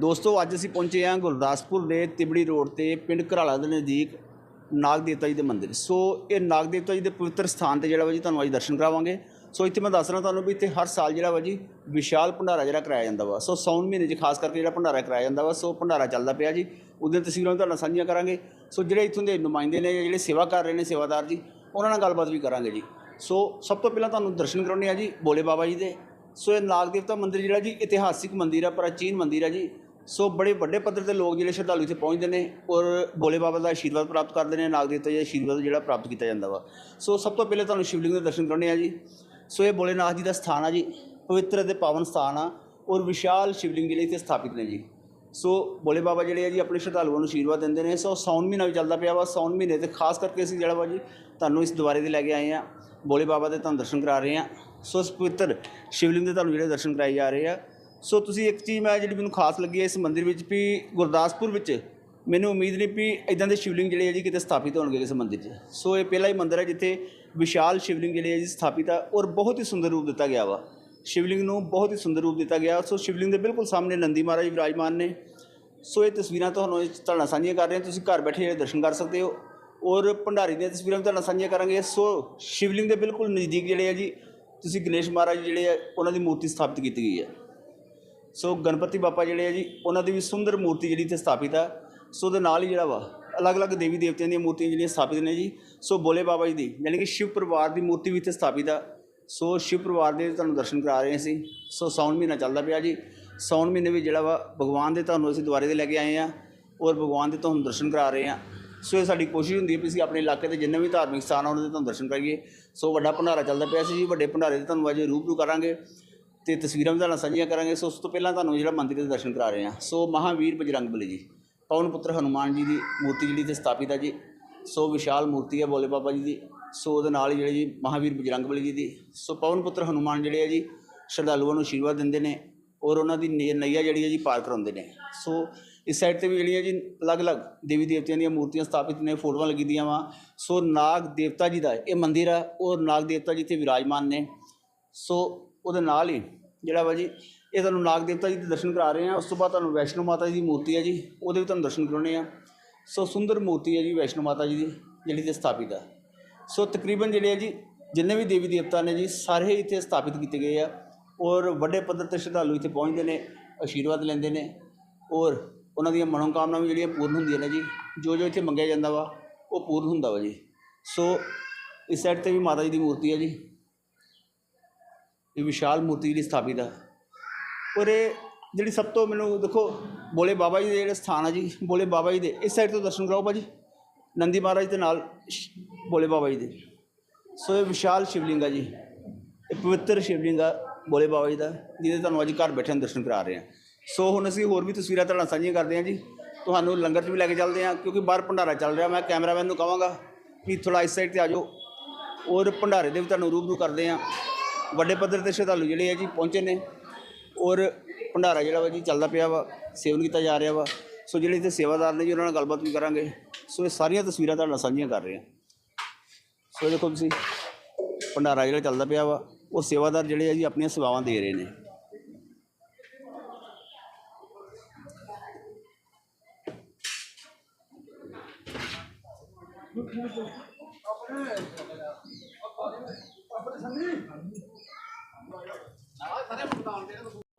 ਦੋਸਤੋ, ਅੱਜ ਅਸੀਂ ਪਹੁੰਚੇ ਹਾਂ ਗੁਰਦਾਸਪੁਰ ਦੇ ਤਿਬੜੀ ਰੋਡ ਤੇ ਪਿੰਡ ਘਰਾਲਾ ਦੇ ਨਜ਼ਦੀਕ ਨਾਗ ਦੇਵਤਾ ਜੀ ਦੇ ਮੰਦਿਰ। ਸੋ ਇਹ ਨਾਗ ਦੇਵਤਾ ਜੀ ਦੇ ਪਵਿੱਤਰ ਸਥਾਨ ਤੇ ਜਿਹੜਾ ਵਾ ਜੀ, ਤੁਹਾਨੂੰ ਅੱਜ ਦਰਸ਼ਨ ਕਰਾਵਾਂਗੇ। ਸੋ ਇੱਥੇ ਮੈਂ ਦੱਸ ਰਿਹਾ ਤੁਹਾਨੂੰ ਵੀ ਇੱਥੇ ਹਰ ਸਾਲ ਜਿਹੜਾ ਵਾ ਜੀ, ਵਿਸ਼ਾਲ ਭੰਡਾਰਾ ਜਿਹੜਾ ਕਰਾਇਆ ਜਾਂਦਾ ਵਾ। ਸੋ ਸੌਣ ਮਹੀਨੇ 'ਚ ਖਾਸ ਕਰਕੇ ਜਿਹੜਾ ਭੰਡਾਰਾ ਕਰਾਇਆ ਜਾਂਦਾ ਵਾ, ਸੋ ਭੰਡਾਰਾ ਚੱਲਦਾ ਪਿਆ ਜੀ। ਉਹਦੀਆਂ ਤਸਵੀਰਾਂ ਵੀ ਤੁਹਾਡੇ ਨਾਲ ਸਾਂਝੀਆਂ ਕਰਾਂਗੇ। ਸੋ ਜਿਹੜੇ ਇੱਥੋਂ ਦੇ ਨੁਮਾਇੰਦੇ ਨੇ ਜਿਹੜੇ ਸੇਵਾ ਕਰ ਰਹੇ ਨੇ, ਸੇਵਾਦਾਰ ਜੀ, ਉਹਨਾਂ ਨਾਲ ਗੱਲਬਾਤ ਵੀ ਕਰਾਂਗੇ ਜੀ। ਸੋ ਸਭ ਤੋਂ ਪਹਿਲਾਂ ਤੁਹਾਨੂੰ ਦਰਸ਼ਨ ਕਰਾਉਣੇ ਆ ਜੀ ਬੋਲੇ ਬਾਬਾ ਜੀ ਦੇ। ਸੋ ਇਹ ਨਾਗ ਦੇਵਤਾ ਮੰਦਿਰ ਜਿਹੜਾ ਜੀ, ਇਤਿਹਾਸਿਕ ਮੰਦਿਰ ਆ, ਪ੍ਰਾਚੀਨ ਮੰਦਿਰ ਆ ਜੀ। ਸੋ ਬੜੇ ਵੱਡੇ ਪੱਧਰ ਤੇ ਲੋਕ ਜਿਹੜੇ ਸ਼ਰਧਾਲੂ ਇੱਥੇ ਪਹੁੰਚਦੇ ਨੇ ਔਰ ਭੋਲੇ ਬਾਬਾ ਦਾ ਆਸ਼ੀਰਵਾਦ ਪ੍ਰਾਪਤ ਕਰਦੇ ਨੇ, ਨਾਗ ਦੇਵਤਾ ਜੀ ਦਾ ਆਸ਼ੀਰਵਾਦ ਜਿਹੜਾ ਪ੍ਰਾਪਤ ਕੀਤਾ ਜਾਂਦਾ ਵਾ। ਸੋ ਸਭ ਤੋਂ ਪਹਿਲੇ ਤੁਹਾਨੂੰ ਸ਼ਿਵਲਿੰਗ ਦੇ ਦਰਸ਼ਨ ਕਰਾਉਣੇ ਆ ਜੀ। ਸੋ ਇਹ ਭੋਲੇਨਾਥ ਜੀ ਦਾ ਸਥਾਨ ਆ ਜੀ, ਪਵਿੱਤਰ ਅਤੇ ਪਾਵਨ ਸਥਾਨ ਆ ਔਰ ਵਿਸ਼ਾਲ ਸ਼ਿਵਲਿੰਗ ਜਿਹੜੇ ਇੱਥੇ ਸਥਾਪਿਤ ਨੇ ਜੀ। ਸੋ ਭੋਲੇ ਬਾਬਾ ਜਿਹੜੇ ਆ ਜੀ, ਆਪਣੇ ਸ਼ਰਧਾਲੂਆਂ ਨੂੰ ਆਸ਼ੀਰਵਾਦ ਦਿੰਦੇ ਨੇ। ਸੋ ਸੌਣ ਮਹੀਨਾ ਵੀ ਚੱਲਦਾ ਪਿਆ ਵਾ। ਸੌਣ ਮਹੀਨੇ ਤੇ ਖਾਸ ਕਰਕੇ ਅਸੀਂ ਜਿਹੜਾ ਵਾ ਜੀ, ਤੁਹਾਨੂੰ ਇਸ ਦੁਆਰੇ ਤੇ ਲੈ ਕੇ ਆਏ ਆ ਭੋਲੇ ਬਾਬਾ ਦੇ ਤੁਹਾਨੂੰ ਦਰਸ਼ਨ ਕਰਾ ਰਹੇ ਆ ਸੋ ਇਸ ਪਵਿੱਤਰ ਸ਼ਿਵਲਿੰਗ ਦੇ ਤੁਹਾਨੂੰ ਜਿਹੜੇ ਦਰਸ਼ਨ ਕਰਾਏ ਜਾ ਰਹੇ ਆ ਸੋ ਤੁਸੀਂ ਇੱਕ ਚੀਜ਼ ਮੈਂ ਜਿਹੜੀ ਮੈਨੂੰ ਖਾਸ ਲੱਗੀ ਹੈ ਇਸ ਮੰਦਿਰ ਵਿੱਚ ਵੀ ਗੁਰਦਾਸਪੁਰ ਵਿੱਚ, ਮੈਨੂੰ ਉਮੀਦ ਨਹੀਂ ਵੀ ਇਦਾਂ ਦੇ ਸ਼ਿਵਲਿੰਗ ਜਿਹੜੇ ਹੈ ਜੀ ਕਿਤੇ ਸਥਾਪਿਤ ਹੋਣਗੇ ਇਸ ਮੰਦਿਰ 'ਚ। ਸੋ ਇਹ ਪਹਿਲਾ ਹੀ ਮੰਦਿਰ ਹੈ ਜਿੱਥੇ ਵਿਸ਼ਾਲ ਸ਼ਿਵਲਿੰਗ ਜਿਹੜੇ ਆ ਜੀ ਸਥਾਪਿਤ ਆ ਔਰ ਬਹੁਤ ਹੀ ਸੁੰਦਰ ਰੂਪ ਦਿੱਤਾ ਗਿਆ ਵਾ। ਸ਼ਿਵਲਿੰਗ ਨੂੰ ਬਹੁਤ ਹੀ ਸੁੰਦਰ ਰੂਪ ਦਿੱਤਾ ਗਿਆ। ਸੋ ਸ਼ਿਵਲਿੰਗ ਦੇ ਬਿਲਕੁਲ ਸਾਹਮਣੇ ਨੰਦੀ ਮਹਾਰਾਜ ਵਿਰਾਜਮਾਨ ਨੇ। ਸੋ ਇਹ ਤਸਵੀਰਾਂ ਤੁਹਾਨੂੰ ਇਸ ਤੁਹਾਡੇ ਸਾਂਝੀਆਂ ਕਰ ਰਹੇ। ਹਾਂ ਤੁਸੀਂ ਘਰ ਬੈਠੇ ਜਿਹੜੇ ਦਰਸ਼ਨ ਕਰ ਸਕਦੇ ਹੋ ਔਰ ਭੰਡਾਰੀ ਦੀਆਂ ਤਸਵੀਰਾਂ ਵੀ ਤੁਹਾਡੇ ਸਾਂਝੀਆਂ ਕਰਾਂਗੇ। ਸੋ ਸ਼ਿਵਲਿੰਗ ਦੇ ਬਿਲਕੁਲ ਨਜ਼ਦੀਕ ਜਿਹੜੇ ਆ ਜੀ, ਤੁਸੀਂ ਗਣੇਸ਼ ਮਹਾਰਾਜ ਜਿਹੜੇ ਆ, ਉਹਨਾਂ ਦੀ ਮੂਰਤੀ ਸਥਾਪਿਤ ਕੀਤੀ ਗਈ ਹੈ। ਸੋ ਗਣਪਤੀ ਬਾਪਾ ਜਿਹੜੇ ਆ ਜੀ, ਉਹਨਾਂ ਦੀ ਵੀ ਸੁੰਦਰ ਮੂਰਤੀ ਜਿਹੜੀ ਇੱਥੇ ਸਥਾਪਿਤ ਆ। ਸੋ ਉਹਦੇ ਨਾਲ ਹੀ ਜਿਹੜਾ ਵਾ, ਅਲੱਗ-ਅਲੱਗ ਦੇਵੀ ਦੇਵਤਿਆਂ ਦੀਆਂ ਮੂਰਤੀਆਂ ਜਿਹੜੀਆਂ ਸਥਾਪਿਤ ਨੇ ਜੀ। ਸੋ ਬੋਲੇ ਬਾਬਾ ਜੀ ਦੀ, ਯਾਨੀ ਕਿ ਸ਼ਿਵ ਪਰਿਵਾਰ ਦੀ ਮੂਰਤੀ ਵੀ ਇੱਥੇ ਸਥਾਪਿਤ ਆ। ਸੋ ਸ਼ਿਵ ਪਰਿਵਾਰ ਦੇ ਤੁਹਾਨੂੰ ਦਰਸ਼ਨ ਕਰਾ ਰਹੇ ਸੀ ਸੋ ਸਾਉਣ ਮਹੀਨਾ ਚੱਲਦਾ ਪਿਆ ਜੀ। ਸਾਉਣ ਮਹੀਨੇ ਵਿੱਚ ਜਿਹੜਾ ਵਾ, ਭਗਵਾਨ ਦੇ ਤੁਹਾਨੂੰ ਅਸੀਂ ਦੁਆਰੇ ਤੇ ਲੈ ਕੇ ਆਏ ਆ ਔਰ ਭਗਵਾਨ ਦੇ ਤੁਹਾਨੂੰ ਦਰਸ਼ਨ ਕਰਾ ਰਹੇ ਆ ਸੋ ਇਹ ਸਾਡੀ ਕੋਸ਼ਿਸ਼ ਹੁੰਦੀ ਹੈ ਵੀ ਅਸੀਂ ਆਪਣੇ ਇਲਾਕੇ ਦੇ ਜਿੰਨੇ ਵੀ ਧਾਰਮਿਕ ਸਥਾਨ ਆ, ਉਹਨਾਂ ਦੇ ਤੁਹਾਨੂੰ ਦਰਸ਼ਨ ਕਰੀਏ ਸੋ ਵੱਡਾ ਭੰਡਾਰਾ ਚੱਲਦਾ ਪਿਆ ਸੀ ਜੀ। ਵੱਡੇ ਭੰਡਾਰੇ ਦੇ ਤੁਹਾਨੂੰ ਅੱਜ ਰੂਬਰੂ ਕਰਾਂਗੇ। ਤੇ ਤਸਵੀਰਾਂ ਵੀ ਤੁਹਾਡੇ ਨਾਲ ਸਾਂਝੀਆਂ ਕਰਾਂਗੇ। ਸੋ ਉਸ ਤੋਂ ਪਹਿਲਾਂ ਤੁਹਾਨੂੰ ਜਿਹੜਾ ਮੰਦਿਰ ਦੇ ਦਰਸ਼ਨ ਕਰਾ ਰਹੇ ਹਾਂ। ਸੋ ਮਹਾਵੀਰ ਬਜਰੰਗ ਬਲੀ ਜੀ, ਪਵਨ ਪੁੱਤਰ ਹਨੂਮਾਨ ਜੀ ਦੀ ਮੂਰਤੀ ਜਿਹੜੀ ਤੇ ਸਥਾਪਿਤ ਹੈ ਜੀ, ਸੋ ਵਿਸ਼ਾਲ ਮੂਰਤੀ ਹੈ ਬੋਲੇ ਬਾਬਾ ਜੀ ਦੀ, ਸੋ ਉਹਦੇ ਨਾਲ ਹੀ ਜਿਹੜੇ ਜੀ ਮਹਾਵੀਰ ਬਜਰੰਗ ਬਲੀ ਜੀ ਦੀ। ਸੋ ਪਵਨ ਪੁੱਤਰ ਹਨੂਮਾਨ ਜਿਹੜੇ ਆ ਜੀ, ਸ਼ਰਧਾਲੂਆਂ ਨੂੰ ਆਸ਼ੀਰਵਾਦ ਦਿੰਦੇ ਨੇ ਔਰ ਉਹਨਾਂ ਦੀ ਨਈਆ ਜਿਹੜੀ ਹੈ ਜੀ ਪਾਰ ਕਰਾਉਂਦੇ ਨੇ। ਸੋ ਇਸ ਸਾਈਡ ਤੇ ਵੀ ਜਿਹੜੀਆਂ ਜੀ ਅਲੱਗ-ਅਲੱਗ ਦੇਵੀ ਦੇਵਤਿਆਂ ਦੀਆਂ ਮੂਰਤੀਆਂ ਸਥਾਪਿਤ ਨੇ, ਫੋਟੋਆਂ ਲੱਗੀ ਦੀਆਂ ਵਾ। ਸੋ ਨਾਗ ਦੇਵਤਾ ਜੀ ਦਾ ਇਹ ਮੰਦਿਰ ਆ, ਔਰ ਨਾਗ ਦੇਵਤਾ ਜੀ ਇੱਥੇ ਵਿਰਾਜਮਾਨ ਨੇ। ਸੋ ਉਹਦੇ ਨਾਲ ਹੀ ਜਿਹੜਾ ਵਾ ਜੀ, ਇਹ ਤੁਹਾਨੂੰ ਨਾਗ ਦੇਵਤਾ ਜੀ ਦੇ ਦਰਸ਼ਨ ਕਰਾ ਰਹੇ ਆ। ਉਸ ਤੋਂ ਬਾਅਦ ਤੁਹਾਨੂੰ ਵੈਸ਼ਨੋ ਮਾਤਾ ਜੀ ਦੀ ਮੂਰਤੀ ਹੈ ਜੀ, ਉਹਦੇ ਵੀ ਤੁਹਾਨੂੰ ਦਰਸ਼ਨ ਕਰਾਉਣੇ ਆ। ਸੋ ਸੁੰਦਰ ਮੂਰਤੀ ਹੈ ਜੀ ਵੈਸ਼ਨੋ ਮਾਤਾ ਜੀ ਦੀ, ਜਿਹੜੀ ਤੇ ਸਥਾਪਿਤ ਆ। ਸੋ ਤਕਰੀਬਨ ਜਿਹੜੇ ਆ ਜੀ, ਜਿੰਨੇ ਵੀ ਦੇਵੀ ਦੇਵਤਾ ਨੇ ਜੀ, ਸਾਰੇ ਇੱਥੇ ਸਥਾਪਿਤ ਕੀਤੇ ਗਏ ਆ। ਔਰ ਵੱਡੇ ਪੱਧਰ ਤੇ ਸ਼ਰਧਾਲੂ ਇੱਥੇ ਪਹੁੰਚਦੇ ਨੇ, ਆਸ਼ੀਰਵਾਦ ਲੈਂਦੇ ਨੇ। ਔਰ ਉਹਨਾਂ ਦੀਆਂ ਮਨੋਕਾਮਨਾਵਾਂ ਵੀ ਜਿਹੜੀਆਂ ਪੂਰਨ ਹੁੰਦੀਆਂ ਨੇ ਜੀ ਜੋ ਜੋ ਇੱਥੇ ਮੰਗਿਆ ਜਾਂਦਾ ਵਾ, ਉਹ ਪੂਰਨ ਹੁੰਦਾ ਵਾ ਜੀ। ਸੋ ਇਸ ਸਾਈਡ ਤੇ ਵੀ ਮਾਤਾ ਜੀ ਦੀ ਮੂਰਤੀ ਹੈ ਜੀ। ਇਹ ਵਿਸ਼ਾਲ ਮੂਰਤੀ ਜਿਹੜੀ ਸਥਾਪਿਤ ਆ। ਔਰ ਇਹ ਜਿਹੜੀ ਸਭ ਤੋਂ ਮੈਨੂੰ ਦੇਖੋ, ਬੋਲੇ ਬਾਬਾ ਜੀ ਦੇ ਜਿਹੜੇ ਸਥਾਨ ਆ ਜੀ, ਬੋਲੇ ਬਾਬਾ ਜੀ ਦੇ, ਇਸ ਸਾਈਡ ਤੋਂ ਦਰਸ਼ਨ ਕਰਾਓ ਭਾਜੀ। ਨੰਦੀ ਮਹਾਰਾਜ ਦੇ ਨਾਲ ਸ਼- ਬੋਲੇ ਬਾਬਾ ਜੀ ਦੇ। ਸੋ ਇਹ ਵਿਸ਼ਾਲ ਸ਼ਿਵਲਿੰਗ ਆ ਜੀ, ਇਹ ਪਵਿੱਤਰ ਸ਼ਿਵਲਿੰਗ ਆ ਬੋਲੇ ਬਾਬਾ ਜੀ ਦਾ, ਜਿਹਦੇ ਤੁਹਾਨੂੰ ਅੱਜ ਘਰ ਬੈਠੇ ਦਰਸ਼ਨ ਕਰਾ ਰਹੇ ਹਾਂ ਸੋ ਹੁਣ ਅਸੀਂ ਹੋਰ ਵੀ ਤਸਵੀਰਾਂ ਤੁਹਾਡੇ ਨਾਲ ਸਾਂਝੀਆਂ ਕਰਦੇ ਹਾਂ ਜੀ। ਤੁਹਾਨੂੰ ਲੰਗਰ 'ਚ ਵੀ ਲੈ ਕੇ ਚੱਲਦੇ ਹਾਂ ਕਿਉਂਕਿ ਬਾਹਰ ਭੰਡਾਰਾ ਚੱਲ ਰਿਹਾ, ਮੈਂ ਕੈਮਰਾਮੈਨ ਨੂੰ ਕਹਾਂਗਾ ਵੀ ਥੋੜਾ ਇਸ ਸਾਈਡ ਤੇ ਆ ਜਾਓ। ਔਰ ਭੰਡਾਰੇ ਦੇ ਵੀ ਤੁਹਾਨੂੰ ਰੂਬਰੂ ਕਰਦੇ ਹਾਂ ਵੱਡੇ ਪੱਧਰ ਤੇ ਸ਼ਰਧਾਲੂ ਜਿਹੜੇ ਆ ਜੀ ਪਹੁੰਚੇ ਨੇ ਔਰ ਭੰਡਾਰਾ ਜਿਹੜਾ ਵਾ ਜੀ ਚੱਲਦਾ ਪਿਆ ਵਾ, ਸੇਵਨ ਕੀਤਾ ਜਾ ਰਿਹਾ ਵਾ। ਸੋ ਜਿਹੜੇ ਇੱਥੇ ਸੇਵਾਦਾਰ ਨੇ ਜੀ, ਉਹਨਾਂ ਨਾਲ ਗੱਲਬਾਤ ਵੀ ਕਰਾਂਗੇ। ਸੋ ਇਹ ਸਾਰੀਆਂ ਤਸਵੀਰਾਂ ਤੁਹਾਡੇ ਨਾਲ ਸਾਂਝੀਆਂ ਕਰ ਰਹੇ ਹਾਂ। ਸੋ ਇਹ ਦੇਖੋ ਤੁਸੀਂ, ਭੰਡਾਰਾ ਜਿਹੜਾ ਚੱਲਦਾ ਪਿਆ ਵਾ, ਉਹ ਸੇਵਾਦਾਰ ਜਿਹੜੇ ਆ ਜੀ ਆਪਣੀਆਂ ਸੇਵਾਵਾਂ ਦੇ ਰਹੇ ਨੇ।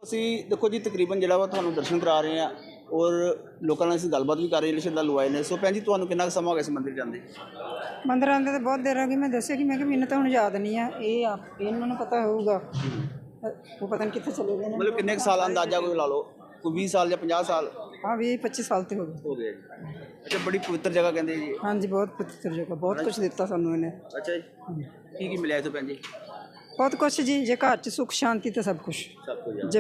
ਅਸੀਂ ਦੇਖੋ ਜੀ ਤਕਰੀਬਨ ਜਿਹੜਾ ਵਾ ਤੁਹਾਨੂੰ ਦਰਸ਼ਨ ਕਰਾ ਰਹੇ ਆ ਔਰ ਲੋਕਾਂ ਨਾਲ ਅਸੀਂ ਗੱਲਬਾਤ ਵੀ ਕਰ ਰਹੇ ਹਾਂ ਜਿਹੜੇ ਸ਼ਰਧਾਲੂ ਆਏ ਨੇ। ਸੋ ਭੈਣ ਜੀ ਤੁਹਾਨੂੰ ਕਿੰਨਾ ਕੁ ਸਮਾਂ ਹੋ ਗਿਆ ਇਸ ਮੰਦਿਰ ਜਾਂਦੇ? ਮੰਦਰ ਆਉਂਦੇ ਤਾਂ ਬਹੁਤ ਦੇਰ ਹੋ ਗਈ। ਮੈਂ ਦੱਸਿਆ ਕਿ ਮੈਂ ਕਿ ਮੈਨੂੰ ਤਾਂ ਹੁਣ ਯਾਦ ਨਹੀਂ ਆ। ਇਹ ਆ ਇਹਨਾਂ ਨੂੰ ਪਤਾ ਹੋਊਗਾ। ਉਹ ਪਤਾ ਨਹੀਂ ਕਿੱਥੇ ਚਲੇ ਗਏ ਨੇ। ਮਤਲਬ ਕਿੰਨੇ ਕੁ ਸਾਲ ਅੰਦਾਜ਼ਾ ਕੋਈ ਲਾ ਲਓ? ਕੋਈ 20 ਸਾਲ ਜਾਂ 50 ਸਾਲ? ਹਾਂ ਵੀ 25 ਸਾਲ ਤੇ ਹੋ ਗਏ। ਹੋ ਗਏ ਅੱਛਾ ਬੜੀ ਪਵਿੱਤਰ ਜਗ੍ਹਾ ਕਹਿੰਦੇ ਜੀ। ਹਾਂਜੀ ਬਹੁਤ ਪਵਿੱਤਰ ਜਗ੍ਹਾ। ਬਹੁਤ ਕੁਝ ਦਿੱਤਾ ਸਾਨੂੰ ਇਹਨੇ। ਅੱਛਾ ਜੀ। ਕੀ ਕੀ ਮਿਲਿਆ ਭੈਣ ਸ਼ਾਂਤੀ ਤੇ ਆ। ਜੇ?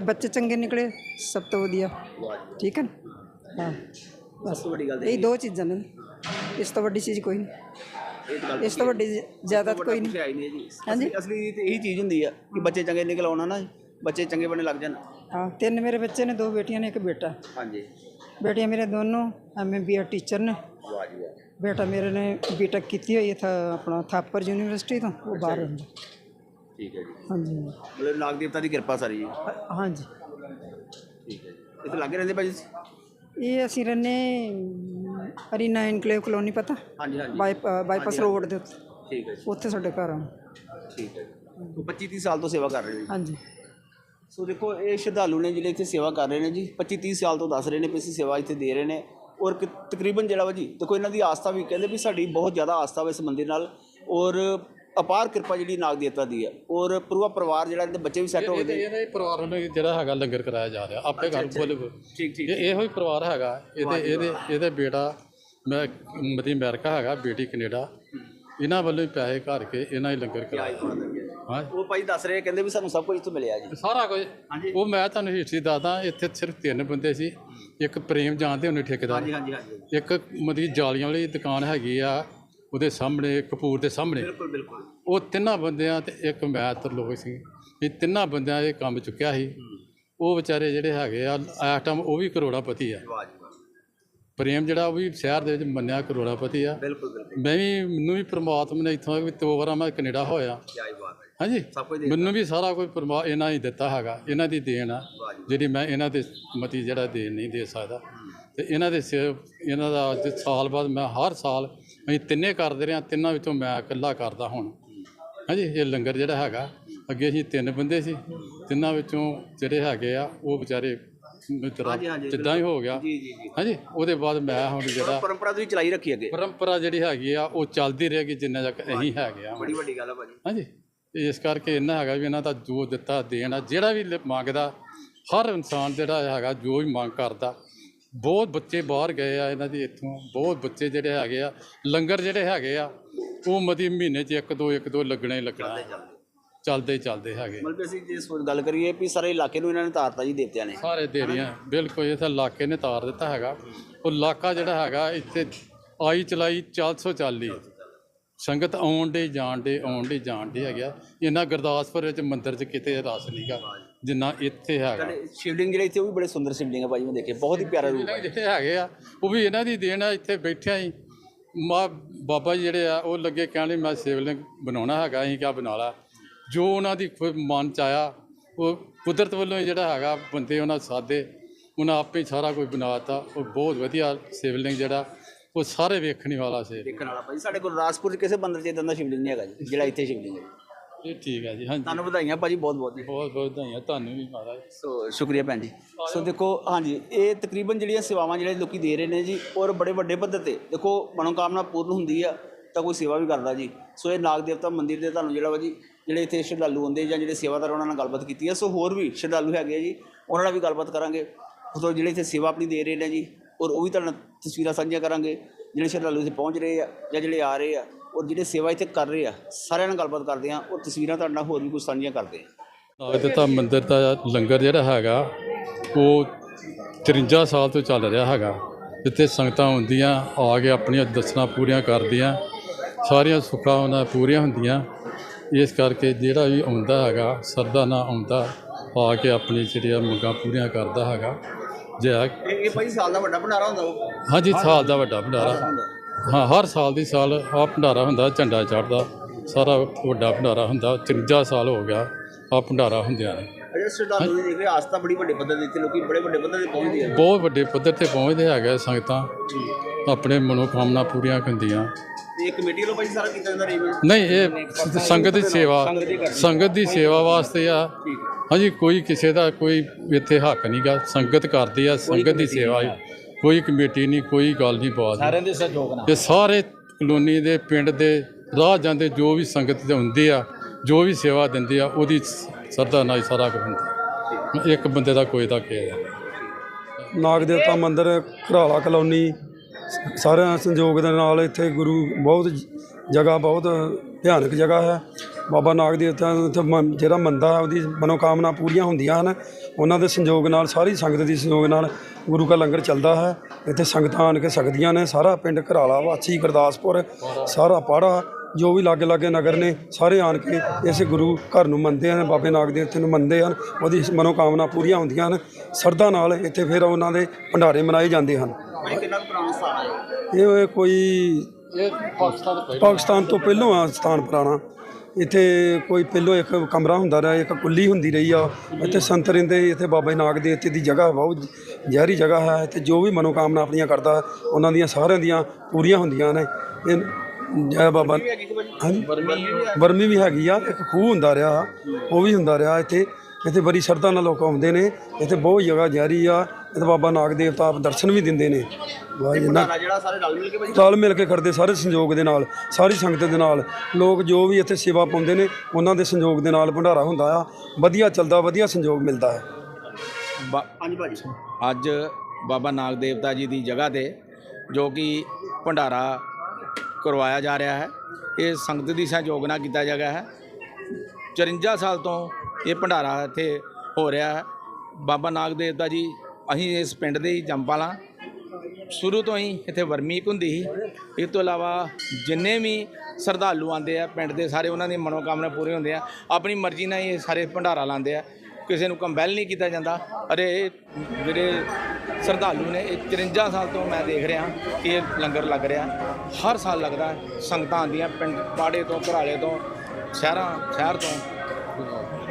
ਬੱਚੇ ਚੰਗੇ ਨਿਕਲੇ ਸਭ ਤੋਂ ਵਧੀਆ ਵਾਹ ਜੀ ਠੀਕ ਹੈ ਨਾ? ਹਾਂ ਸਭ ਤੋਂ ਵੱਡੀ ਗੱਲ ਇਹ ਦੋ ਚੀਜ਼ਾਂ ਨੇ ਇਸ ਤੋਂ ਵੱਡੀ ਚੀਜ਼ ਕੋਈ ਨਹੀਂ ਇਹ ਗੱਲ ਇਸ ਤੋਂ ਵੱਡੀ ਜ਼ਿਆਦਾ ਤਾਂ ਕੋਈ ਨਹੀਂ ਕੁਛ ਹੈ ਹੀ ਨਹੀਂ ਜੀ ਹਾਂਜੀ। ਅਸਲੀ ਅਸਲੀ ਤੇ ਇਹੀ ਚੀਜ਼ ਹੁੰਦੀ ਆ ਕਿ ਬੱਚੇ ਚੰਗੇ ਨਿਕਲ ਆਉਣਾ ਨਾ ਬੱਚੇ ਚੰਗੇ ਬਣੇ ਲੱਗ ਜਾਣ ਹਾਂ ਤਿੰਨ ਮੇਰੇ ਬੱਚੇ ਨੇ ਦੋ ਬੇਟੀਆਂ ਨੇ ਇੱਕ ਬੇਟਾ ਹਾਂਜੀ ਬੇਟੀਆਂ ਮੇਰੇ ਦੋਨੋਂ ਐਮਏ ਬੀਏ ਟੀਚਰ ਨੇ ਵਾਹ ਜੀ ਵਾਹ ਬੇਟਾ ਮੇਰੇ ਨੇ ਬੀਟੈਕ ਕੀਤੀ ਹੋਈ ਹੈ ਥਾ ਆਪਣਾ ਥਾਪਰ ਯੂਨੀਵਰਸਿਟੀ ਤੋਂ ਉਹ ਬਾਹਰ ਹੁੰਦਾ ਠੀਕ ਹੈ ਜੀ। ਹਾਂਜੀ। ਮਤਲਬ ਨਾਗ ਦੇਵਤਾ ਦੀ ਕਿਰਪਾ ਸਾਰੀ। ਜੀ ਹਾਂ- ਹਾਂਜੀ। ਠੀਕ ਹੈ ਜੀ। ਇੱਥੇ ਲੱਗੇ ਰਹਿੰਦੇ ਭਾਜੀ ਇਹ ਅਸੀਂ ਰਹਿੰਦੇ ਅਰੀਨਾ ਇਨਕਲੇਵ ਕਲੋਨੀ ਪਤਾ? ਹਾਂਜੀ ਹਾਂਜੀ। ਬਾਈ ਬਾਈਪਾਸ ਰੋਡ ਦੇ ਉੱਤੇ। ਠੀਕ ਹੈ ਜੀ। ਉੱਥੇ ਸਾਡੇ ਘਰ ਆ। ਠੀਕ ਹੈ ਜੀ। 25 30 ਸਾਲ ਤੋਂ ਸੇਵਾ ਕਰ ਰਹੇ ਨੇ ਜੀ। ਹਾਂਜੀ। ਸੋ ਦੇਖੋ ਇਹ ਸ਼ਰਧਾਲੂ ਨੇ ਜਿਹੜੇ ਇੱਥੇ ਸੇਵਾ ਕਰ ਰਹੇ ਨੇ ਜੀ 25 30 ਸਾਲ ਤੋਂ ਦੱਸ ਰਹੇ ਨੇ ਵੀ ਅਸੀਂ ਸੇਵਾ ਇੱਥੇ ਦੇ ਰਹੇ ਨੇ। ਔਰ ਕਿ- ਤਕਰੀਬਨ ਜਿਹੜਾ ਵਾ ਜੀ ਦੇਖੋ ਇਹਨਾਂ ਦੀ ਆਸਥਾ ਵੀ ਕਹਿੰਦੇ ਵੀ ਸਾਡੀ ਬਹੁਤ ਜ਼ਿਆਦਾ ਆਸਥਾ ਵਾ ਇਸ ਮੰਦਿਰ ਨਾਲ। ਔਰ ਅਪਾਰ ਕਿਰਪਾ ਜਿਹੜੀ ਨਾਗ ਦੇਵਤਾ ਦੀ ਹੈ ਔਰ ਪੂਰਾ ਪਰਿਵਾਰ ਜਿਹੜਾ ਇਹਦੇ ਬੱਚੇ ਵੀ ਸੈੱਟ ਹੋ ਗਏ। ਇਹਦੇ ਪਰਿਵਾਰ ਜਿਹੜਾ ਹੈਗਾ ਲੰਗਰ ਕਰਾਇਆ ਜਾ ਰਿਹਾ ਆਪੇ ਗੱਲ ਬੋਲ ਠੀਕ ਠੀਕ ਇਹ ਹੀ ਪਰਿਵਾਰ ਹੈਗਾ ਇਹਦੇ ਇਹਦੇ ਇਹਦੇ ਬੇਟਾ ਮੈਂ ਮਦੀ ਅਮਰੀਕਾ ਹੈਗਾ ਬੇਟੀ ਕੈਨੇਡਾ। ਇਹਨਾਂ ਵੱਲੋਂ ਹੀ ਪੈਸੇ ਘਰ ਕੇ ਇਹਨਾਂ ਹੀ ਲੰਗਰ ਕਰਾਇਆ। ਹਾਂ। ਉਹ ਭਾਈ ਦੱਸ ਰਹੇ ਕਹਿੰਦੇ ਵੀ ਸਾਨੂੰ ਸਭ ਕੁਝ ਇੱਥੋਂ ਮਿਲਿਆ ਜੀ। ਸਾਰਾ ਕੁਝ। ਹਾਂਜੀ। ਉਹ ਮੈਂ ਤੁਹਾਨੂੰ ਹਿਸਟਰੀ ਦੱਸਦਾ ਇੱਥੇ ਸਿਰਫ ਤਿੰਨ ਬੰਦੇ ਸੀ। ਇੱਕ ਪ੍ਰੇਮ ਜਾਣਦੇ ਉਹਨੇ ਠੇਕੇਦਾਰ। ਹਾਂਜੀ ਹਾਂਜੀ ਹਾਂਜੀ। ਇੱਕ ਮਤਲਬ ਜਾਲੀਆਂ ਵਾਲੀ ਦੁਕਾਨ ਹੈਗੀ ਆ ਉਹਦੇ ਸਾਹਮਣੇ ਕਪੂਰ ਦੇ ਸਾਹਮਣੇ। ਬਿਲਕੁਲ ਬਿਲਕੁਲ। ਉਹ ਤਿੰਨਾਂ ਬੰਦਿਆਂ ਤੇ ਇੱਕ ਮੈਂ ਤਰਲੋਕ ਸੀ। ਇਹ ਤਿੰਨਾਂ ਬੰਦਿਆਂ ਇਹ ਕੰਮ ਚੁੱਕਿਆ ਸੀ। ਉਹ ਵਿਚਾਰੇ ਜਿਹੜੇ ਹੈਗੇ ਆ ਇਸ ਟਾਈਮ ਉਹ ਵੀ ਕਰੋੜਾਪਤੀ ਆ। ਪ੍ਰੇਮ ਜਿਹੜਾ ਉਹ ਵੀ ਸ਼ਹਿਰ ਦੇ ਵਿੱਚ ਮੰਨਿਆ ਕਰੋੜਾਪਤੀ ਆ। ਮੈਂ ਵੀ ਮੈਨੂੰ ਵੀ ਪ੍ਰਮਾਤਮਾ ਨੇ ਇੱਥੋਂ ਵੀ ਦੋ ਵਾਰਾਂ ਮੈਂ ਕੈਨੇਡਾ ਹੋਇਆ। ਹਾਂਜੀ? ਮੈਨੂੰ ਵੀ ਸਾਰਾ ਕੁਝ ਪਰਮਾ ਇਹਨਾਂ ਹੀ ਦਿੱਤਾ ਹੈਗਾ। ਇਹਨਾਂ ਦੀ ਦੇਣ ਆ। ਜਿਹੜੀ ਮੈਂ ਇਹਨਾਂ ਦੇ ਮਤੀ ਜਿਹੜਾ ਦੇਣ ਨਹੀਂ ਦੇ ਸਕਦਾ। ਤੇ ਇਹਨਾਂ ਦੇ ਸੇ ਇਹਨਾਂ ਦਾ ਅੱਜ ਸਾਲ ਬਾਅਦ ਮੈਂ ਹਰ ਸਾਲ ਅਸੀਂ ਤਿੰਨੇ ਕਰਦੇ ਰਹੇ ਹਾਂ ਤਿੰਨਾਂ ਵਿੱਚੋਂ ਮੈਂ ਇਕੱਲਾ ਕਰਦਾ ਹੁਣ। ਹਾਂਜੀ ਇਹ ਲੰਗਰ ਜਿਹੜਾ ਹੈਗਾ ਅੱਗੇ ਅਸੀਂ ਤਿੰਨ ਬੰਦੇ ਸੀ ਤਿੰਨਾਂ ਵਿੱਚੋਂ ਜਿਹੜੇ ਹੈਗੇ ਆ ਉਹ ਵਿਚਾਰੇ ਵਿਚਾਰਾ ਹਾਂਜੀ, ਹਾਂਜੀ, ਜਿੱਦਾਂ ਹੀ ਹੋ ਗਿਆ। ਜੀ ਜੀ ਜੀ। ਹਾਂਜੀ ਉਹਦੇ ਬਾਅਦ ਮੈਂ ਹੁਣ ਜਿਹੜਾ ਪਰੰਪਰਾ ਤੁਸੀਂ ਚਲਾਈ ਰੱਖੀ ਅੱਗੇ? ਪਰੰਪਰਾ ਜਿਹੜੀ ਹੈਗੀ ਆ ਉਹ ਚੱਲਦੀ ਰਹੇਗੀ ਜਿੰਨਾ ਤੱਕ ਅਸੀਂ ਹੈਗੇ ਆ। ਬੜੀ ਵੱਡੀ ਗੱਲ ਹੈ ਭਾਜੀ। ਹਾਂਜੀ ਤੇ ਇਸ ਕਰਕੇ ਇਹਨਾਂ ਹੈਗਾ ਵੀ ਇਹਨਾਂ ਦਾ ਜੋ ਦਿੱਤਾ ਦੇਣ ਆ ਜਿਹੜਾ ਵੀ ਲ- ਮੰਗਦਾ ਹਰ ਇਨਸਾਨ ਜਿਹੜਾ ਹੈਗਾ ਜੋ ਵੀ ਮੰਗ ਕਰਦਾ ਬਹੁਤ ਬੱਚੇ ਬਾਹਰ ਗਏ ਆ ਇਹਨਾਂ ਦੀ ਇੱਥੋਂ ਬਹੁਤ ਬੱਚੇ ਜਿਹੜੇ ਹੈਗੇ ਆ ਲੰਗਰ ਜਿਹੜੇ ਹੈਗੇ ਆ ਉਹ ਮਦੀ ਮਹੀਨੇ 'ਚ ਇੱਕ ਦੋ ਇੱਕ ਦੋ ਲੱਗਣਾ ਹੀ ਲੱਗਣਾ। ਚੱਲਦੇ ਚੱਲਦੇ। ਹੈਗੇ। ਮਤਲਬ ਅਸੀਂ ਜੇ ਸੋਚ ਗੱਲ ਕਰੀਏ ਵੀ ਸਾਰੇ ਇਲਾਕੇ ਨੂੰ ਇਹਨਾਂ ਨੇ ਤਾਰਤਾ ਜੀ ਦੇਤਿਆਂ ਨੇ। ਸਾਰੇ ਦੇਰੀਆਂ ਬਿਲਕੁਲ ਇਸ ਇਲਾਕੇ ਨੇ ਤਾਰ ਦਿੱਤਾ ਹੈਗਾ। ਉਹ ਇਲਾਕਾ ਜਿਹੜਾ ਹੈਗਾ ਇੱਥੇ ਆਈ ਚਲਾਈ 440 ਸੰਗਤ ਆਉਣ ਦੇ ਜਾਣ ਦੇ ਆਉਣ ਦੇ ਜਾਣ ਦੇ ਹੈਗਾ ਇਹਨਾਂ ਗੁਰਦਾਸਪੁਰ ਵਿੱਚ ਮੰਦਿਰ 'ਚ ਕਿਤੇ ਰਸ ਨਹੀਂਗਾ ਜਿੰਨਾ ਇੱਥੇ ਹੈਗਾ। ਸ਼ਿਵਲਿੰਗ ਜਿਹੜੇ ਇੱਥੇ ਉਹ ਵੀ ਬੜੇ ਸੁੰਦਰ ਸ਼ਿਵਲਿੰਗ ਹੈ ਭਾਜੀ ਮੈਂ ਦੇਖੇ ਬਹੁਤ ਹੀ ਪਿਆਰਾ ਰੂਪ ਹੈ ਜਿਹੜੇ ਹੈਗੇ ਆ ਉਹ ਵੀ ਇਹਨਾਂ ਦੀ ਦੇਣ ਆ ਇੱਥੇ ਬੈਠਿਆਂ ਹੀ। ਮਾ ਬਾਬਾ ਜੀ ਜਿਹੜੇ ਆ ਉਹ ਲੱਗੇ ਕਹਿਣ ਲਈ ਮੈਂ ਸਿਵਲਿੰਗ ਬਣਾਉਣਾ ਹੈਗਾ ਅਸੀਂ ਕਿਆ ਬਣਾ ਲਾ। ਜੋ ਉਹਨਾਂ ਦੀ ਖੁਦ ਮਨ ਚ ਆਇਆ ਉਹ ਕੁਦਰਤ ਵੱਲੋਂ ਜਿਹੜਾ ਹੈਗਾ ਬੰਦੇ ਉਹਨਾਂ ਸਾਦੇ ਉਹਨਾਂ ਆਪੇ ਸਾਰਾ ਕੁਝ ਬਣਾਤਾ ਉਹ ਬਹੁਤ ਵਧੀਆ ਸਿਵਲਿੰਗ ਜਿਹੜਾ ਉਹ ਸਾਰੇ ਵੇਖਣ ਵਾਲਾ ਸੀ। ਦੇਖਣ ਵਾਲਾ। ਭਾਜੀ ਸਾਡੇ ਗੁਰਦਾਸਪੁਰ 'ਚ ਕਿਸੇ ਬੰਦਰ 'ਚ ਇਦਾਂ ਦਾ ਸ਼ਿਵਲਿੰਗ ਨਹੀਂ ਹੈਗਾ ਜੀ ਜਿਹੜਾ ਇੱਥੇ ਸ਼ਿਵਲਿੰਗ ਹੈ। ਇਹ ਠੀਕ ਹੈ ਜੀ ਹਾਂਜੀ। ਤੁਹਾਨੂੰ ਵਧਾਈਆਂ ਭਾਜੀ ਬਹੁਤ ਬਹੁਤ ਜੀ। ਬਹੁਤ ਬਹੁਤ ਧੰਨਵਾਦ ਤੁਹਾਨੂੰ ਵੀ ਮਹਾਰਾਜ। ਸੋ ਸ਼ੁਕਰੀਆ ਭੈਣ ਜੀ। ਸੋ ਦੇਖੋ ਹਾਂਜੀ ਇਹ ਤਕਰੀਬਨ ਜਿਹੜੀਆਂ ਸੇਵਾਵਾਂ ਜਿਹੜੇ ਲੋਕੀ ਦੇ ਰਹੇ ਨੇ ਜੀ ਔਰ ਬੜੇ ਵੱਡੇ ਪੱਧਰ ਤੇ ਦੇਖੋ ਮਨੋਕਾਮਨਾ ਪੂਰਨ ਹੁੰਦੀ ਆ ਤਾਂ ਕੋਈ ਸੇਵਾ ਵੀ ਕਰਦਾ ਜੀ। ਸੋ ਇਹ ਨਾਗ ਦੇਵਤਾ ਮੰਦਿਰ ਦੇ ਤੁਹਾਨੂੰ ਜਿਹੜਾ ਵਾ ਜੀ ਜਿਹੜੇ ਇੱਥੇ ਸ਼ਰਧਾਲੂ ਹੁੰਦੇ ਜਾਂ ਜਿਹੜੇ ਸੇਵਾਦਾਰ ਉਹਨਾਂ ਨਾਲ ਗੱਲਬਾਤ ਕੀਤੀ ਹੈ ਸੋ ਹੋਰ ਵੀ ਸ਼ਰਧਾਲੂ ਹੈਗੇ ਆ ਜੀ ਉਹਨਾਂ ਨਾਲ ਵੀ ਗੱਲਬਾਤ ਕਰਾਂਗੇ। ਸੋ ਜਿਹੜੇ ਇੱਥੇ ਸੇਵਾ ਆਪਣੀ ਦੇ ਰਹੇ ਨੇ ਜੀ ਔਰ ਉਹ ਵੀ ਤੁਹਾਡੇ ਨਾਲ ਤਸਵੀਰਾਂ ਸਾਂਝੀਆਂ ਕਰਾਂਗੇ। ਜਿਹੜੇ ਸ਼ਰਧਾਲੂ ਇੱਥੇ ਪਹੁੰਚ ਰਹੇ ਆ ਜਾਂ ਜਿਹੜੇ ਆ ਰਹੇ ਆ ਔਰ ਜਿਹੜੇ ਸੇਵਾ ਇੱਥੇ ਕਰ ਰਹੇ ਆ ਸਾਰਿਆਂ ਨਾਲ ਗੱਲਬਾਤ ਕਰਦੇ ਆ ਔਰ ਤਸਵੀਰਾਂ ਤੁਹਾਡੇ ਨਾਲ ਹੋਰ ਵੀ ਕੁਝ ਸਾਂਝੀਆਂ ਕਰਦੇ ਆ। ਨਾਗ ਦਿੱਤਾ ਮੰਦਿਰ ਦਾ ਲੰਗਰ ਜਿਹੜਾ ਹੈਗਾ ਉਹ 53 ਸਾਲ ਤੋਂ ਚੱਲ ਰਿਹਾ ਹੈਗਾ। ਜਿੱਥੇ ਸੰਗਤਾਂ ਹੁੰਦੀਆਂ ਆ ਕੇ ਆਪਣੀਆਂ ਦਸਣਾ ਪੂਰੀਆਂ ਕਰਦੀਆਂ ਸਾਰੀਆਂ ਸੁੱਖਾਂ ਉਹਨਾਂ ਪੂਰੀਆਂ ਹੁੰਦੀਆਂ। ਇਸ ਕਰਕੇ ਜਿਹੜਾ ਵੀ ਆਉਂਦਾ ਹੈਗਾ ਸਰਦਾ ਨਾ ਆਉਂਦਾ ਆ ਕੇ ਆਪਣੀ ਜਿਹੜੀਆਂ ਮੰਗਾਂ ਪੂਰੀਆਂ ਕਰਦਾ ਹੈਗਾ। ਜੇ ਇਹ ਭਾਈ ਸਾਲ ਦਾ ਵੱਡਾ ਭੰਡਾਰਾ ਹੁੰਦਾ ਉਹ? ਹਾਂਜੀ ਸਾਲ ਦਾ ਵੱਡਾ ਭੰਡਾਰਾ। ਹੁੰਦਾ ਹਾਂ ਹਰ ਸਾਲ ਦੀ ਸਾਲ ਆ ਭੰਡਾਰਾ ਹੁੰਦਾ ਝੰਡਾ ਚੜ੍ਹਦਾ। ਸਾਰਾ ਵੱਡਾ ਭੰਡਾਰਾ ਹੁੰਦਾ 53 ਸਾਲ ਹੋ ਗਿਆ ਆ ਭੰਡਾਰਾ ਹੁੰਦਿਆਂ ਨੇ। ਅਜੇ ਸ਼ਰਧਾਲੂ ਦੀ ਦੇਖ ਰਹੇ ਆਸਤਾ ਬੜੀ ਵੱਡੇ ਪੱਧਰ ਦੇ ਇੱਥੇ ਲੋਕੀ ਬੜੇ ਵੱਡੇ ਪੱਧਰ ਤੇ ਪਹੁੰਚਦੇ ਆ। ਬਹੁਤ ਵੱਡੇ ਪੱਧਰ ਤੇ ਪਹੁੰਚਦੇ ਹੈਗੇ ਸੰਗਤਾਂ। ਆਪਣੇ ਮਨੋਕਾਮਨਾ ਪੂਰੀਆਂ ਹੁੰਦੀਆਂ ਤੇ ਇਹ ਕਮੇਟੀ ਵੱਲੋਂ ਭਾਈ ਸਾਰਾ ਕੀਤਾ ਜਾਂਦਾ ਅਰੇਂਜਮੈਂਟ ਨਹੀਂ ਇਹ ਸੰਗਤ ਦੀ ਸੇਵਾ ਸੰਗਤ ਦੀ ਸੇਵਾ ਵਾਸਤੇ ਆ। ਹਾਂਜੀ ਕੋਈ ਕਿਸੇ ਦਾ ਕੋਈ ਇੱਥੇ ਹੱਕ ਨਹੀਂਗਾ ਸੰਗਤ ਕਰਦੀ ਆ ਸੰਗਤ ਦੀ ਸੇਵਾ ਕੋਈ ਕਮੇਟੀ ਨਹੀਂ ਕੋਈ ਗੱਲ ਨਹੀਂ ਬਾਤ ਸਾਰਿਆਂ ਦੇ ਸਹਿਯੋਗ ਨਾਲ। ਇਹ ਸਾਰੇ ਕਲੋਨੀ ਦੇ ਪਿੰਡ ਦੇ ਰਾਹ ਜਾਂਦੇ ਜੋ ਵੀ ਸੰਗਤ ਦੇ ਹੁੰਦੇ ਆ ਜੋ ਵੀ ਸੇਵਾ ਦਿੰਦੇ ਆ ਉਹਦੀ ਸਰਦਾ ਨਾਲ ਹੀ ਸਾਰਾ ਕੁਝ ਹੁੰਦਾ। ਇੱਕ ਬੰਦੇ ਦਾ ਕੋਈ ਦਾ ਕੇ ਨਾਗ ਦੇਵਤਾ ਮੰਦਿਰ ਘਰਾਲਾ ਕਲੋਨੀ ਸਾਰਿਆਂ ਸੰਯੋਗ ਦੇ ਨਾਲ ਇੱਥੇ ਗੁਰੂ ਬਹੁਤ ਜਗ੍ਹਾ ਬਹੁਤ ਭਿਆਨਕ ਜਗ੍ਹਾ ਹੈ। ਬਾਬਾ ਨਾਗ ਦੇਵਤਾ ਜਿਹੜਾ ਮੰਨਦਾ ਹੈ ਉਹਦੀ ਮਨੋਕਾਮਨਾ ਪੂਰੀਆਂ ਹੁੰਦੀਆਂ ਹਨ। ਉਹਨਾਂ ਦੇ ਸੰਯੋਗ ਨਾਲ ਸਾਰੀ ਸੰਗਤ ਦੀ ਸੰਯੋਗ ਨਾਲ ਗੁਰੂ ਕਾ ਲੰਗਰ ਚੱਲਦਾ ਹੈ। ਇੱਥੇ ਸੰਗਤਾਂ ਆਣ ਕੇ ਸਕਦੀਆਂ ਨੇ। ਸਾਰਾ ਪਿੰਡ ਘਰਾਲਾ ਵਾਸੀ ਗੁਰਦਾਸਪੁਰ ਸਾਰਾ ਪਾੜਾ ਜੋ ਵੀ ਲਾਗੇ ਲਾਗੇ ਨਗਰ ਨੇ ਸਾਰੇ ਆਣ ਕੇ ਇਸੇ ਗੁਰੂ ਘਰ ਨੂੰ ਮੰਨਦੇ ਹਨ ਬਾਬੇ ਨਾਗ ਦੇਵਤੇ ਨੂੰ ਮੰਨਦੇ ਹਨ। ਉਹਦੀ ਮਨੋਕਾਮਨਾ ਪੂਰੀਆਂ ਹੁੰਦੀਆਂ ਹਨ। ਸਰਦਾ ਨਾਲ ਇੱਥੇ ਫਿਰ ਉਹਨਾਂ ਦੇ ਭੰਡਾਰੇ ਮਨਾਏ ਜਾਂਦੇ ਹਨ। ਇਹ ਕੋਈ ਇਹ ਪਾਕਿਸਤਾਨ ਤੋਂ ਪਾਕਿਸਤਾਨ ਤੋਂ ਪਹਿਲੋਂ ਆ ਸਥਾਨ ਪੁਰਾਣਾ। ਇੱਥੇ ਕੋਈ ਪਹਿਲੋਂ ਇੱਕ ਕਮਰਾ ਹੁੰਦਾ ਰਿਹਾ ਇੱਕ ਕੁੱਲੀ ਹੁੰਦੀ ਰਹੀ ਆ। ਇੱਥੇ ਸੰਤ ਰਹਿੰਦੇ ਇੱਥੇ ਬਾਬਾ ਨਾਗ ਦੇਵਤੇ ਦੀ ਜਗ੍ਹਾ ਬਹੁਤ ਜ਼ਹਿਰੀ ਜਗ੍ਹਾ ਹੈ। ਤੇ ਜੋ ਵੀ ਮਨੋਕਾਮਨਾ ਆਪਣੀਆਂ ਕਰਦਾ ਉਹਨਾਂ ਦੀਆਂ ਸਾਰਿਆਂ ਦੀਆਂ ਪੂਰੀਆਂ ਹੁੰਦੀਆਂ ਨੇ। ਇਹ ਜੈ ਬਾਬਾ ਹਾਂਜੀ? ਵਰਮੀ ਵੀ ਹੈਗੀ ਆ ਇੱਕ ਖੂਹ ਹੁੰਦਾ ਰਿਹਾ ਉਹ ਵੀ ਹੁੰਦਾ ਰਿਹਾ ਇੱਥੇ। ਇੱਥੇ ਬੜੀ ਸ਼ਰਧਾ ਨਾਲ ਲੋਕ ਆਉਂਦੇ ਨੇ ਇੱਥੇ ਬਹੁਤ ਜਗ੍ਹਾ ਜ਼ਹਿਰੀ ਆ। ਇੱਥੇ ਬਾਬਾ ਨਾਗ ਦੇਵਤਾ ਆਪ ਦਰਸ਼ਨ ਵੀ ਦਿੰਦੇ ਨੇ। ਵਾਹ ਜੀ, ਭੰਡਾਰਾ ਜਿਹੜਾ ਸਾਰੇ ਰਲ ਮਿਲ ਕੇ ਭਾਜੀ। ਤਾਲ ਮਿਲ ਕੇ ਕਰਦੇ ਸਾਰੇ ਸੰਯੋਗ ਦੇ ਨਾਲ ਸਾਰੀ ਸੰਗਤ ਦੇ ਨਾਲ। ਲੋਕ ਜੋ ਵੀ ਇੱਥੇ ਸੇਵਾ ਪਾਉਂਦੇ ਨੇ ਉਹਨਾਂ ਦੇ ਸੰਯੋਗ ਦੇ ਨਾਲ ਭੰਡਾਰਾ ਹੁੰਦਾ ਆ। ਵਧੀਆ ਚੱਲਦਾ ਵਧੀਆ ਸੰਯੋਗ ਮਿਲਦਾ ਹੈ। ਬਾ- ਹਾਂਜੀ ਭਾਜੀ। ਅੱਜ ਬਾਬਾ ਨਾਗ ਦੇਵਤਾ ਜੀ ਦੀ ਜਗ੍ਹਾ ਤੇ ਜੋ ਕਿ ਭੰਡਾਰਾ ਕਰਵਾਇਆ ਜਾ ਰਿਹਾ ਹੈ। ਇਹ ਸੰਗਤ ਦੀ ਸਹਿਯੋਗ ਨਾਲ ਕੀਤਾ ਜਗ੍ਹਾ ਹੈ। 54 ਸਾਲ ਤੋਂ ਇਹ ਭੰਡਾਰਾ ਇੱਥੇ ਹੋ ਰਿਹਾ ਹੈ। ਬਾਬਾ ਨਾਗ ਦੇਵਤਾ ਜੀ ਅਸੀਂ ਇਸ ਪਿੰਡ ਦੇ ਹੀ ਜੰਪਾਲਾਂ ਸ਼ੁਰੂ ਤੋਂ ਹੀ ਇੱਥੇ ਵਰਮੀਕ ਹੁੰਦੀ ਸੀ। ਇਸ ਤੋਂ ਇਲਾਵਾ ਜਿੰਨੇ ਵੀ ਸ਼ਰਧਾਲੂ ਆਉਂਦੇ ਆ, ਪਿੰਡ ਦੇ ਸਾਰੇ ਉਹਨਾਂ ਦੀ ਮਨੋਕਾਮਨਾ ਪੂਰੀ ਹੁੰਦੀ ਆ। ਆਪਣੀ ਮਰਜ਼ੀ ਨਾਲ ਹੀ ਇਹ ਸਾਰੇ ਭੰਡਾਰਾ ਲਾਉਂਦੇ ਆ। ਕਿਸੇ ਨੂੰ ਕੰਬੈਲ ਨਹੀਂ ਕੀਤਾ ਜਾਂਦਾ। ਅਰੇ ਜਿਹੜੇ ਸ਼ਰਧਾਲੂ ਨੇ, ਇਹ 53 ਸਾਲ ਤੋਂ ਮੈਂ ਦੇਖ ਰਿਹਾ ਕਿ ਇਹ ਲੰਗਰ ਲੱਗ ਰਿਹਾ। ਹਰ ਸਾਲ ਲੱਗਦਾ ਸੰਗਤਾਂ ਆਉਂਦੀਆਂ ਪਿੰਡ ਪਾੜੇ ਤੋਂ, ਘਰਾਲੇ ਤੋਂ, ਸ਼ਹਿਰਾਂ, ਸ਼ਹਿਰ ਤੋਂ,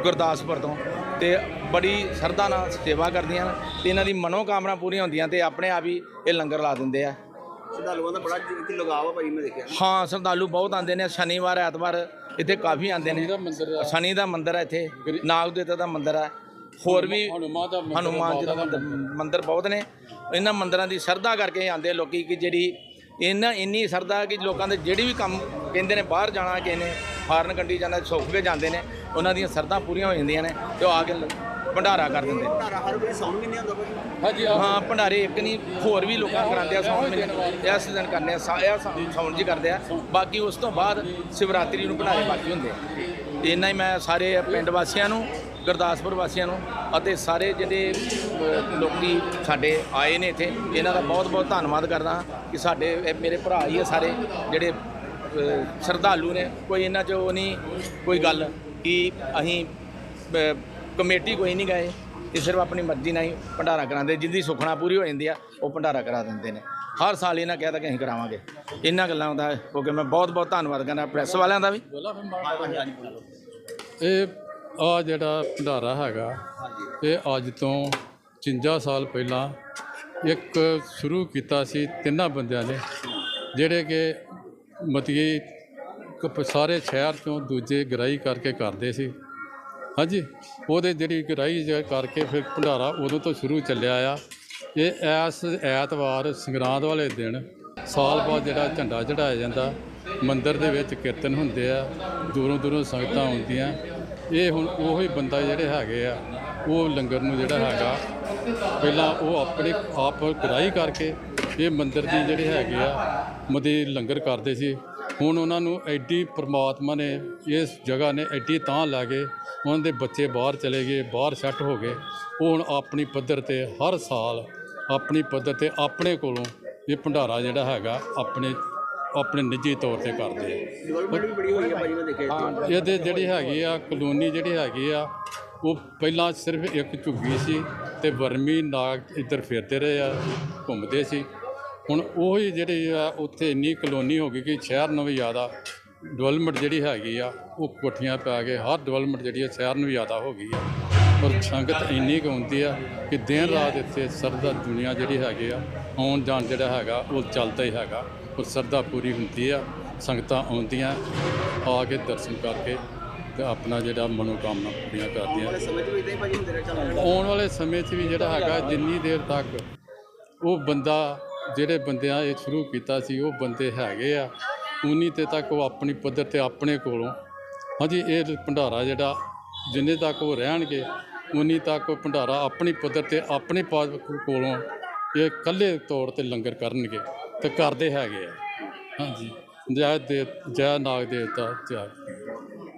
ਗੁਰਦਾਸਪੁਰ ਤੋਂ। ਤੇ ਬੜੀ ਸ਼ਰਧਾ ਨਾਲ ਸੇਵਾ ਕਰਦੀਆਂ ਨੇ ਤੇ ਇਹਨਾਂ ਦੀ ਮਨੋਕਾਮਨਾ ਪੂਰੀਆਂ ਹੁੰਦੀਆਂ ਤੇ ਆਪਣੇ ਆਪ ਹੀ ਇਹ ਲੰਗਰ ਲਾ ਦਿੰਦੇ ਆ। ਸ਼ਰਧਾਲੂਆਂ ਦਾ ਬੜਾ ਇੱਥੇ ਲਗਾਵ ਆ ਭਾਜੀ ਮੈਂ ਦੇਖਿਆ। ਹਾਂ ਸ਼ਰਧਾਲੂ ਬਹੁਤ ਆਉਂਦੇ ਨੇ। ਸ਼ਨੀਵਾਰ ਐਤਵਾਰ ਇੱਥੇ ਕਾਫੀ ਆਉਂਦੇ ਨੇ। ਸ਼ਨੀ ਦਾ ਮੰਦਿਰ ਹੈ ਇੱਥੇ। ਨਾਗ ਦੇਵਤਾ ਦਾ ਮੰਦਿਰ ਹੈ ਹੋਰ ਵੀ ਹਨੂਮਾਨ ਦਾ ਮੰਦਿਰ, ਹਨੂਮਾਨ ਜੀ ਦਾ ਮੰਦਿਰ ਮੰਦਿਰ। ਬਹੁਤ ਨੇ। ਇਹਨਾਂ ਮੰਦਿਰਾਂ ਦੀ ਸ਼ਰਧਾ ਕਰਕੇ ਆਉਂਦੇ ਲੋਕੀ ਕਿ ਜਿਹੜੀ ਇਹਨਾਂ ਇੰਨੀ ਸ਼ਰਧਾ ਕਿ ਲੋਕਾਂ ਦੇ ਜਿਹੜੀ ਵੀ ਕੰਮ ਕਹਿੰਦੇ ਨੇ ਬਾਹਰ ਜਾਣਾ ਕਿਸੇ ਨੇ ਫਾਰਨ ਕੰਟਰੀ ਜਾਣਾ ਸੁੱਖ ਕੇ ਜਾਂਦੇ ਨੇ ਉਹਨਾਂ ਦੀਆਂ ਸ਼ਰਧਾ ਪੂਰੀਆਂ ਹੋ ਜਾਂਦੀਆਂ ਨੇ ਤੇ ਉਹ ਆ ਕੇ ਭੰਡਾਰਾ ਕਰ ਦਿੰਦੇ ਨੇ। ਭੰਡਾਰਾ ਹਰ ਵੇਲੇ ਸੌਣ ਮਹੀਨੇ ਹੁੰਦਾ ਭਾਜੀ। ਹਾਂਜੀ ਹਾਂ ਭੰਡਾਰੇ ਇੱਕ ਨਹੀਂ ਹੋਰ ਵੀ ਲੋਕਾਂ ਕਰਾਉਂਦੇ ਆ ਸੌਣ ਮਹੀਨੇ ਇਸ ਦਿਨ ਕਰਨੇ ਆ ਸਾ- ਇਹ ਸੌ- ਸੌਣ ਜੀ ਕਰਦੇ ਆ। ਬਾਕੀ ਉਸ ਤੋਂ ਬਾਅਦ ਸ਼ਿਵਰਾਤਰੀ ਨੂੰ ਭੰਡਾਰੇ ਬਾਕੀ ਹੁੰਦੇ ਆ। ਤੇ ਇੰਨਾ ਹੀ ਮੈਂ ਸਾਰੇ ਪਿੰਡ ਵਾਸੀਆਂ ਨੂੰ ਗੁਰਦਾਸਪੁਰ ਵਾਸੀਆਂ ਨੂੰ ਅਤੇ ਸਾਰੇ ਜਿਹੜੇ ਲੋਕੀ ਸਾਡੇ ਆਏ ਨੇ ਇੱਥੇ ਇਹਨਾਂ ਦਾ ਬਹੁਤ ਬਹੁਤ ਧੰਨਵਾਦ ਕਰਦਾ ਕਿ ਸਾਡੇ ਮੇਰੇ ਭਰਾ ਹੀ ਆ ਸਾਰੇ ਜਿਹੜੇ ਸ਼ਰਧਾਲੂ ਨੇ। ਕੋਈ ਇਹਨਾਂ 'ਚ ਉਹ ਨਹੀਂ ਕੋਈ ਗੱਲ ਕਿ ਅਸੀਂ ਅ, ਕਮੇਟੀ ਕੋਈ ਨਹੀਂ ਗਏ ਇਹ ਸਿਰਫ ਆਪਣੀ ਮਰਜ਼ੀ ਨਾਲ ਹੀ ਭੰਡਾਰਾ ਕਰਾਉਂਦੇ। ਜਿੰਦੀ ਸੁਖਣਾ ਪੂਰੀ ਹੋ ਜਾਂਦੀ ਆ ਉਹ ਭੰਡਾਰਾ ਕਰਾ ਦਿੰਦੇ ਨੇ। ਹਰ ਸਾਲ ਇਹਨਾਂ ਕਹਿ ਤਾ ਕਿ ਅਸੀਂ ਕਰਾਵਾਂਗੇ। ਇਹਨਾਂ ਗੱਲਾਂ ਦਾ ਕਿਉਂਕਿ ਮੈਂ ਬਹੁਤ ਬਹੁਤ ਧੰਨਵਾਦ ਕਰਦਾ ਪ੍ਰੈਸ ਵਾਲਿਆਂ ਦਾ ਵੀ। ਇਹ ਆ ਜਿਹੜਾ ਭੰਡਾਰਾ ਹੈਗਾ ਇਹ ਅੱਜ ਤੋਂ 55 ਸਾਲ ਪਹਿਲਾਂ ਇੱਕ ਸ਼ੁਰੂ ਕੀਤਾ ਸੀ ਤਿੰਨਾਂ ਬੰਦਿਆਂ ਨੇ ਜਿਹੜੇ ਕਿ ਮਤੀਏ ਕ- ਸਾਰੇ ਸ਼ਹਿਰ ਤੋਂ ਦੂਜੇ ਗਰਾਈ ਕਰਕੇ ਕਰਦੇ ਸੀ। ਹਾਂਜੀ, ਉਹਦੇ ਜਿਹੜੀ ਗਰਾਈ ਜ- ਕਰਕੇ ਫਿਰ ਭੰਡਾਰਾ ਉਦੋਂ ਤੋਂ ਸ਼ੁਰੂ ਚੱਲਿਆ ਆ। ਇਹ ਐਸ ਐਤਵਾਰ ਸੰਗਰਾਂਦ ਵਾਲੇ ਦਿਨ ਸਾਲ ਬਾਅਦ ਜਿਹੜਾ ਝੰਡਾ ਚੜਾਇਆ ਜਾਂਦਾ, ਮੰਦਿਰ ਦੇ ਵਿੱਚ ਕੀਰਤਨ ਹੁੰਦੇ ਆ, ਦੂਰੋਂ ਦੂਰੋਂ ਸੰਗਤਾਂ ਆਉਂਦੀਆਂ। ਇਹ ਹੁਣ ਉਹੀ ਬੰਦਾ ਜਿਹੜੇ ਹੈਗੇ ਆ, ਉਹ ਲੰਗਰ ਨੂੰ ਜਿਹੜਾ ਹੈਗਾ, ਪਹਿਲਾਂ ਉਹ ਆਪਣੇ ਆਪ ਗਰਾਈ ਕਰਕੇ ਇਹ ਮੰਦਿਰ ਦੀ ਜਿਹੜੇ ਹੈਗੇ ਆ ਮਦੇ ਲੰਗਰ ਕਰਦੇ ਸੀ। ਹੁਣ ਉਹਨਾਂ ਨੂੰ ਐਡੀ ਪ੍ਰਮਾਤਮਾ ਨੇ ਇਸ ਜਗ੍ਹਾ ਨੇ ਐਡੀ ਤਾਂ ਲੈ ਗਏ ਉਹਨਾਂ ਦੇ ਬੱਚੇ ਬਾਹਰ ਚਲੇ ਗਏ ਬਾਹਰ ਸੈੱਟ ਹੋ ਗਏ। ਉਹ ਹੁਣ ਆਪਣੀ ਪੱਧਰ ਤੇ ਹਰ ਸਾਲ ਆਪਣੀ ਪੱਧਰ ਤੇ ਆਪਣੇ ਕੋਲੋਂ ਇਹ ਭੰਡਾਰਾ ਜਿਹੜਾ ਹੈਗਾ ਆਪਣੇ ਆਪਣੇ ਨਿੱਜੀ ਤੌਰ ਤੇ ਕਰਦੇ ਆ। ਇਹਦੇ ਜਿਹੜੀ ਹੈਗੀ ਆ ਕਲੋਨੀ ਜਿਹੜੀ ਹੈਗੀ ਆ ਉਹ ਪਹਿਲਾਂ ਸਿਰਫ ਇੱਕ ਝੁੱਗੀ ਸੀ ਤੇ ਵਰਮੀ ਨਾਗ ਇੱਧਰ ਫਿਰਦੇ ਰਹੇ ਆ ਘੁੰਮਦੇ ਸੀ। ਹੁਣ ਉਹੀ ਜਿਹੜੀ ਆ ਉੱਥੇ ਇੰਨੀ ਕਲੋਨੀ ਹੋ ਗਈ ਕਿ ਸ਼ਹਿਰ ਨੂੰ ਵੀ ਜ਼ਿਆਦਾ ਡਿਵੈਲਪਮੈਂਟ ਜਿਹੜੀ ਹੈਗੀ ਆ ਉਹ ਕੋਠੀਆਂ ਪੈ ਗਏ ਹਰ ਡਿਵੈਲਪਮੈਂਟ ਜਿਹੜੀ ਆ ਸ਼ਹਿਰ ਨੂੰ ਵੀ ਜ਼ਿਆਦਾ ਹੋ ਗਈ ਆ। ਪਰ ਸੰਗਤ ਇੰਨੀ ਕੁ ਹੁੰਦੀ ਆ ਕਿ ਦਿਨ ਰਾਤ ਇੱਥੇ ਸਰਦਾ ਦੁਨੀਆ ਜਿਹੜੀ ਹੈਗੀ ਆ ਆਉਣ ਜਾਣ ਜਿਹੜਾ ਹੈਗਾ ਉਹ ਚੱਲਦਾ ਹੀ ਹੈਗਾ। ਔਰ ਸਰਦਾ ਪੂਰੀ ਹੁੰਦੀ ਆ ਸੰਗਤਾਂ ਆਉਂਦੀਆਂ ਆ ਕੇ ਦਰਸ਼ਨ ਕਰਕੇ ਤੇ ਆਪਣਾ ਜਿਹੜਾ ਮਨੋਕਾਮਨਾ ਪੂਰੀਆਂ ਕਰਦੀਆਂ। ਆਉਣ ਵਾਲੇ ਸਮੇਂ 'ਚ ਵੀ ਜਿਹੜਾ ਹੈਗਾ ਜਿੰਨੀ ਦੇਰ ਤੱਕ ਉਹ ਬੰਦਾ ਜਿਹੜੇ ਬੰਦਿਆਂ ਇਹ ਸ਼ੁਰੂ ਕੀਤਾ ਸੀ, ਉਹ ਬੰਦੇ ਹੈਗੇ ਆ। ਉਨੀ ਤੇ ਤੱਕ ਉਹ ਆਪਣੀ ਪੱਧਰ ਤੇ ਆਪਣੇ ਕੋਲੋਂ। ਹਾਂਜੀ, ਇਹ ਭੰਡਾਰਾ ਜਿਹੜਾ, ਜਿੰਨੇ ਤੱਕ ਉਹ ਰਹਿਣਗੇ, ਉਨੀ ਤੱਕ ਉਹ ਭੰਡਾਰਾ ਆਪਣੀ ਪੱਧਰ ਤੇ ਆਪਣੇ ਪਾ- ਕੋਲੋਂ ਇਹ ਇਕੱਲੇ ਤੌਰ ਤੇ ਲੰਗਰ ਕਰਨਗੇ ਤੇ ਕਰਦੇ ਹੈਗੇ ਆ। ਹਾਂਜੀ। ਜੈ ਦੇ, ਜੈ ਨਾਗ ਦੇਵਤਾ, ਜੈ।